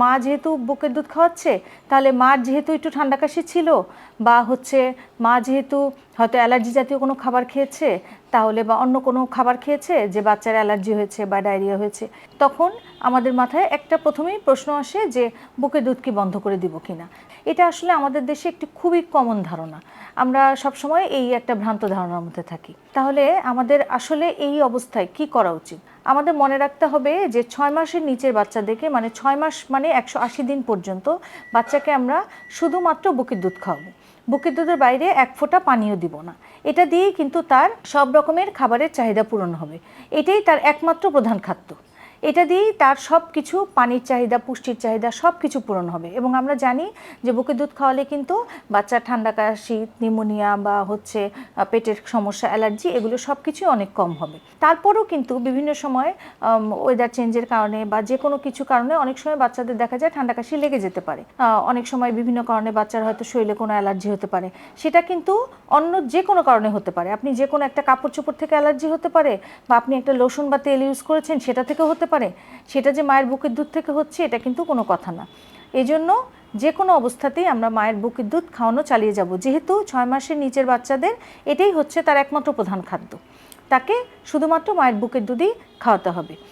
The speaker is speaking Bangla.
মা যেহেতু বুকের দুধ খাওয়াচ্ছে, তাহলে মার যেহেতু একটু ঠান্ডা কাশি ছিল বা হচ্ছে মা যেহেতু হয়তো অ্যালার্জি জাতীয় কোনো খাবার খেয়েছে তাহলে বা অন্য কোনো খাবার খেয়েছে যে বাচ্চার অ্যালার্জি হয়েছে বা ডায়রিয়া হয়েছে? তখন আমাদের মাথায় একটা প্রথমেই প্রশ্ন আসে যে বুকের দুধ কি বন্ধ করে দিব কিনা? এটা আসলে আমাদের দেশে একটি খুবই কমন ধারণা। আমরা সবসময় এই একটা ভ্রান্ত ধারণার মধ্যে থাকি। তাহলে আমাদের আসলে এই অবস্থায় কি করা উচিত? আমাদের মনে রাখতে হবে যে ছয় মাসের নিচের বাচ্চাদেরকে মানে ছয় মাস মানে একশো আশি দিন পর্যন্ত বাচ্চাকে আমরা শুধুমাত্র বুকের দুধ খাওয়াবো। বুকের দুধের বাইরে এক ফোঁটা পানিও দিব না। এটা দিয়েই কিন্তু তার সব রকমের খাবারের চাহিদা পূরণ হবে। এটাই তার একমাত্র প্রধান খাদ্য। এটা দিয়েই তার সব কিছু পানির চাহিদা, পুষ্টির চাহিদা সব কিছু পূরণ হবে। এবং আমরা জানি যে বুকের দুধ খাওয়ালে কিন্তু বাচ্চার ঠান্ডা কাশি, নিউমোনিয়া বা হচ্ছে পেটের সমস্যা, অ্যালার্জি এগুলো সব কিছুই অনেক কম হবে। তারপরেও কিন্তু বিভিন্ন সময় ওয়েদার চেঞ্জের কারণে বা যে কোনো কিছু কারণে অনেক সময় বাচ্চাদের দেখা যায় ঠান্ডা কাশি লেগে যেতে পারে। অনেক সময় বিভিন্ন কারণে বাচ্চার হয়তো শরীরে কোনো অ্যালার্জি হতে পারে। সেটা কিন্তু অন্য যে কোনো কারণে হতে পারে। আপনি যে কোনো একটা কাপড় চোপড় থেকে অ্যালার্জি হতে পারে বা আপনি একটা লোশন বা তেল ইউজ করেছেন সেটা থেকেও হতে পারে, সেটা যে মায়ের বুকের দুধ থেকে হচ্ছে, এটা কিন্তু কোনো কথা না। এই জন্য যে কোনো অবস্থাতেই আমরা মায়ের বুকের দুধ খাওয়ানো চালিয়ে যাব। যেহেতু ছয় মাসের নিচের বাচ্চাদের এটাই হচ্ছে তার একমাত্র প্রধান খাদ্য। তাকে শুধুমাত্র মায়ের বুকের দুধই খাওয়াতে হবে।